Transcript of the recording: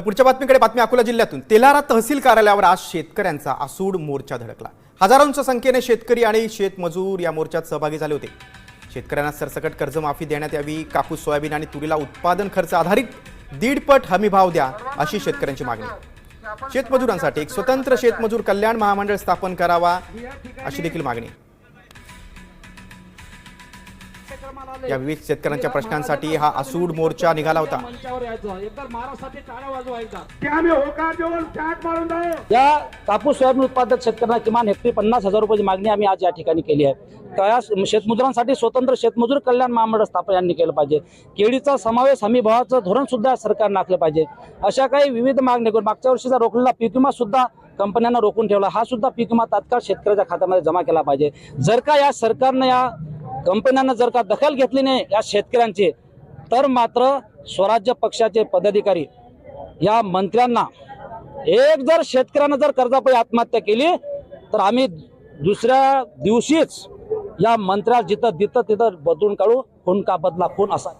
पुढच्या बातमीकडे बातमी अकोला जिल्ह्यातून. तेलारा तहसील कार्यालयावर आज शेतकऱ्यांचा आसूड मोर्चा धडकला. हजारोंच्या संख्येने शेतकरी आणि शेतमजूर या मोर्चात सहभागी झाले होते. शेतकऱ्यांना सरसकट कर्जमाफी देण्यात यावी कापूस सोयाबीन आणि तुरीला उत्पादन खर्च आधारित दीडपट हमी भाव द्या अशी शेतकऱ्यांची मागणी. शेतमजुरांसाठी एक स्वतंत्र शेतमजूर कल्याण महामंडळ स्थापन करावा अशी देखील मागणी. या विविध शेतकऱ्यांच्या प्रश्नांसाठी हा आसूड मोर्चा निघाला होता. या कापूस सोयाबीन उत्पादक शेतकऱ्यांना किमान हेक्टरी पन्नास हजार रुपयाची मागणी आम्ही आज या ठिकाणी केली आहे. त्या शेतमजुरांसाठी स्वतंत्र शेतमजूर कल्याण महामंडळ स्थापन यांनी केलं पाहिजे. केळीचा समावेश हमी भावाचं धोरण सुद्धा सरकारनं आखलं पाहिजे. अशा काही विविध मागण्या करून मागच्या वर्षीचा रोखलेला पीक विमा सुद्धा कंपन्यांना रोखून ठेवला. हा सुद्धा पीक विमा तात्काळ शेतकऱ्याच्या खात्यामध्ये जमा केला पाहिजे. जर का या सरकारनं या कंपन्यांना जर का दखल घेतली नाही या शेतकऱ्यांची तर मात्र स्वराज्य पक्षाचे पदाधिकारी या मंत्र्यांना एक जर शेतकऱ्यांना जर कर्जापाई आत्महत्या केली तर आम्ही दुसऱ्या दिवशीच या मंत्र्या जिथं तिथं तिथं बदलून काढू खून का बदला खून असा.